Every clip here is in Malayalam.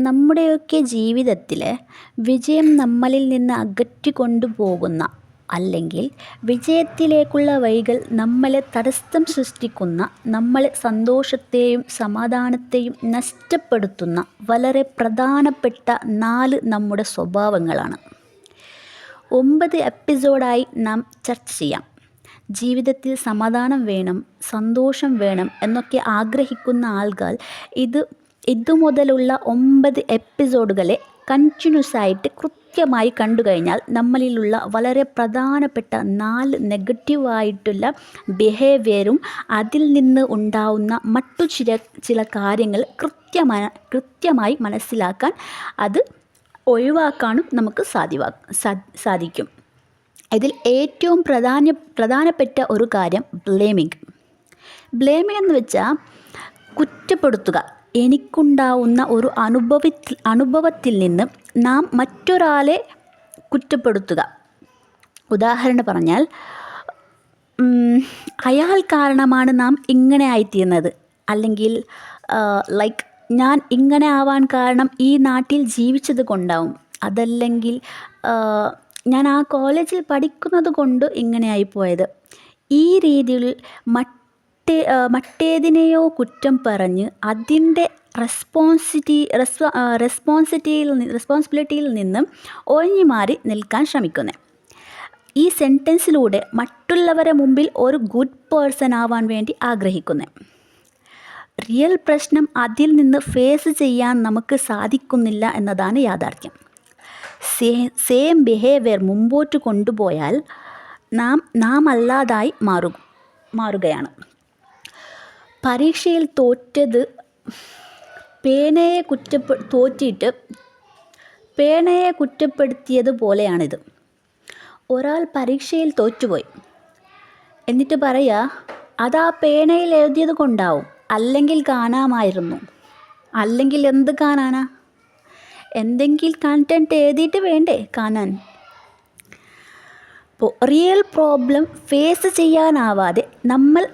നമ്മുടെയൊക്കെ ജീവിതത്തിൽ വിജയം നമ്മളിൽ നിന്ന് അകറ്റി കൊണ്ടുപോകുന്ന അല്ലെങ്കിൽ വിജയത്തിലേക്കുള്ള വഴികൾ നമ്മളെ തടസ്സം സൃഷ്ടിക്കുന്ന നമ്മളെ സന്തോഷത്തെയും സമാധാനത്തെയും നഷ്ടപ്പെടുത്തുന്ന വളരെ പ്രധാനപ്പെട്ട നാല് നമ്മുടെ സ്വഭാവങ്ങളാണ്. ഒമ്പത് എപ്പിസോഡായി നാം ചർച്ച ചെയ്യാം. ജീവിതത്തിൽ സമാധാനം വേണം സന്തോഷം വേണം എന്നൊക്കെ ആഗ്രഹിക്കുന്ന ആൾക്കാർ ഇത് ഇതുമുതലുള്ള ഒമ്പത് എപ്പിസോഡുകളെ കണ്ടിന്യൂസ് ആയിട്ട് കൃത്യമായി കണ്ടു കഴിഞ്ഞാൽ നമ്മളിലുള്ള വളരെ പ്രധാനപ്പെട്ട നാല് നെഗറ്റീവായിട്ടുള്ള ബിഹേവിയറും അതിൽ നിന്ന് ഉണ്ടാവുന്ന മറ്റു ചില ചില കാര്യങ്ങൾ കൃത്യമായി കൃത്യമായി മനസ്സിലാക്കാൻ അത് ഒഴിവാക്കാനും നമുക്ക് സാധ്യവാ സാധിക്കും. ഇതിൽ ഏറ്റവും പ്രധാന പ്രധാനപ്പെട്ട ഒരു കാര്യം ബ്ലേമിങ് ബ്ലേമിങ് എന്ന് വെച്ചാൽ കുറ്റപ്പെടുത്തുക. എനിക്കുണ്ടാവുന്ന ഒരു അനുഭവത്തിൽ അനുഭവത്തിൽ നിന്ന് നാം മറ്റൊരാളെ കുറ്റപ്പെടുത്തുക. ഉദാഹരണം പറഞ്ഞാൽ അയാൾ കാരണമാണ് നാം ഇങ്ങനെ ആയിത്തീർന്നത്. അല്ലെങ്കിൽ ലൈക്ക് ഞാൻ ഇങ്ങനെ ആവാൻ കാരണം ഈ നാട്ടിൽ ജീവിച്ചത് കൊണ്ടാവും. അതല്ലെങ്കിൽ ഞാൻ ആ കോളേജിൽ പഠിക്കുന്നത് കൊണ്ട് ഇങ്ങനെയായി പോയത് ഈ രീതിയിൽ മറ്റേ മറ്റേതിനെയോ കുറ്റം പറഞ്ഞ് അതിന്റെ റെസ്പോൺസിറ്റി റെസ്പോ റെസ്പോൺസിറ്റിയിൽ റെസ്പോൺസിബിലിറ്റിയിൽ നിന്നും ഒഴിഞ്ഞു മാറി നിൽക്കാൻ ശ്രമിക്കുന്നത് ഈ സെന്റൻസിലൂടെ മറ്റുള്ളവരെ മുമ്പിൽ ഒരു ഗുഡ് പേഴ്സൺ ആവാൻ വേണ്ടി ആഗ്രഹിക്കുന്നത് റിയൽ പ്രശ്നം അതിൽ നിന്ന് ഫേസ് ചെയ്യാൻ നമുക്ക് സാധിക്കുന്നില്ല എന്നതാണ് യാഥാർത്ഥ്യം. സേ സെയിം ബിഹേവിയർ മുമ്പോട്ട് കൊണ്ടുപോയാൽ നാം നാം അല്ലാതായി മാറും മാറുകയാണ്. പരീക്ഷയിൽ തോറ്റത് പേനയെ കുറ്റപ്പെ തോറ്റിട്ട് പേനയെ കുറ്റപ്പെടുത്തിയതുപോലെയാണിത് ഒരാൾ പരീക്ഷയിൽ തോറ്റുപോയി. എന്നിട്ട് പറയുക അത് ആ പേനയിൽ എഴുതിയത് കൊണ്ടാവും. അല്ലെങ്കിൽ കാണാമായിരുന്നു. അല്ലെങ്കിൽ എന്ത് കാണാനാ? എന്തെങ്കിലും കണ്ടന്റ് എഴുതിയിട്ട് വേണ്ടേ കാണാൻ? റിയൽ പ്രോബ്ലം ഫേസ് ചെയ്യാനാവാതെ നമ്മൾ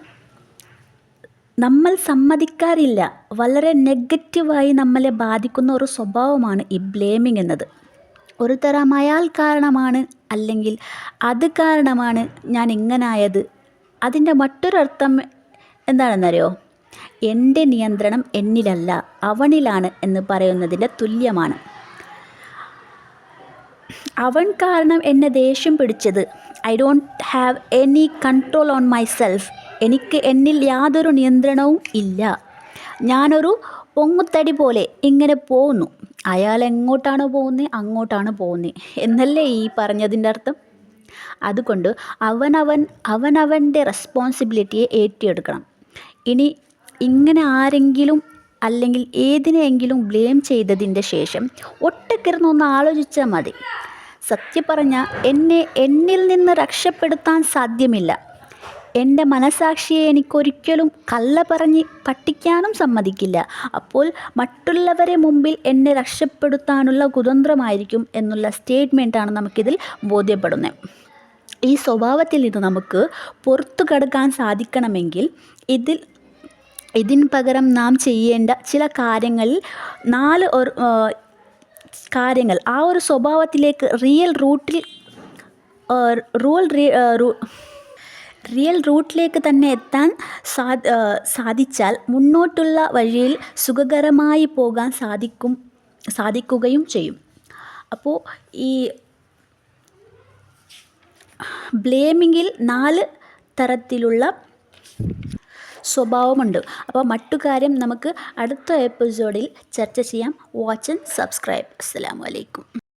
നമ്മൾ സമ്മതിക്കാറില്ല. വളരെ നെഗറ്റീവായി നമ്മളെ ബാധിക്കുന്ന ഒരു സ്വഭാവമാണ് ഈ ബ്ലേമിങ് എന്നത്. ഒരു തരം അയാൾ കാരണമാണ് അല്ലെങ്കിൽ അത് കാരണമാണ് ഞാൻ ഇങ്ങനായത്. അതിന്റെ മറ്റൊരർത്ഥം എന്താണെന്നറിയോ? എന്റെ നിയന്ത്രണം എന്നിലല്ല അവനിലാണ് എന്ന് പറയുന്നതിന്റെ തുല്യമാണ്. അവൻ കാരണം എന്നെ ദേഷ്യം പിടിച്ചത്. I don't have any control on myself. എനിക്ക് എന്നിൽ യാതൊരു നിയന്ത്രണവും ഇല്ല. ഞാനൊരു പൊങ്ങുത്തടി പോലെ ഇങ്ങനെ പോകുന്നു. അയാൾ എങ്ങോട്ടാണ് പോകുന്നത് അങ്ങോട്ടാണ് പോകുന്നത് എന്നല്ലേ ഈ പറഞ്ഞതിന്റെ അർത്ഥം? അതുകൊണ്ട് അവനവൻ അവനവന്റെ റെസ്പോൺസിബിലിറ്റിയെ ഏറ്റെടുക്കണം. ഇനി ഇങ്ങനെ ആരെങ്കിലും അല്ലെങ്കിൽ ഏതിനെയെങ്കിലും ബ്ലെയിം ചെയ്തതിന്റെ ശേഷം ഒട്ടക്കിരുന്നൊന്ന് ആലോചിച്ചാൽ മതി. സത്യം പറഞ്ഞാൽ എന്നെ എന്നിൽ നിന്ന് രക്ഷപ്പെടുത്താൻ സാധ്യമില്ല. എന്റെ മനസാക്ഷിയെ എനിക്കൊരിക്കലും കള്ള പറഞ്ഞ് പട്ടിക്കാനും സമ്മതിക്കില്ല. അപ്പോൾ മറ്റുള്ളവരെ മുമ്പിൽ എന്നെ രക്ഷപ്പെടുത്താനുള്ള കുതന്ത്രമായിരിക്കും എന്നുള്ള സ്റ്റേറ്റ്മെന്റാണ് നമുക്കിതിൽ ബോധ്യപ്പെടുന്നത്. ഈ സ്വഭാവത്തിൽ നിന്ന് നമുക്ക് പുറത്തു കടക്കാൻ സാധിക്കണമെങ്കിൽ ഇതിൽ ഇതിന് പകരം നാം ചെയ്യേണ്ട ചില കാര്യങ്ങളിൽ നാല് കാര്യങ്ങൾ. ആ ഒരു സ്വഭാവത്തിലേക്ക് റിയൽ റൂട്ടിൽ റൂൾ റിയൽ റൂട്ടിലേക്ക് തന്നെ എത്താൻ സാധിച്ചാൽ മുന്നോട്ടുള്ള വഴിയിൽ സുഖകരമായി പോകാൻ സാധിക്കും സാധിക്കുകയും ചെയ്യും. അപ്പോൾ ഈ ബ്ലേമിങ്ങിൽ നാല് തരത്തിലുള്ള സ്വഭാവമുണ്ട്. അപ്പോൾ മറ്റു കാര്യം നമുക്ക് അടുത്ത എപ്പിസോഡിൽ ചർച്ച ചെയ്യാം. വാച്ച് ആൻഡ് സബ്സ്ക്രൈബ് അസ്സാം വലൈക്കും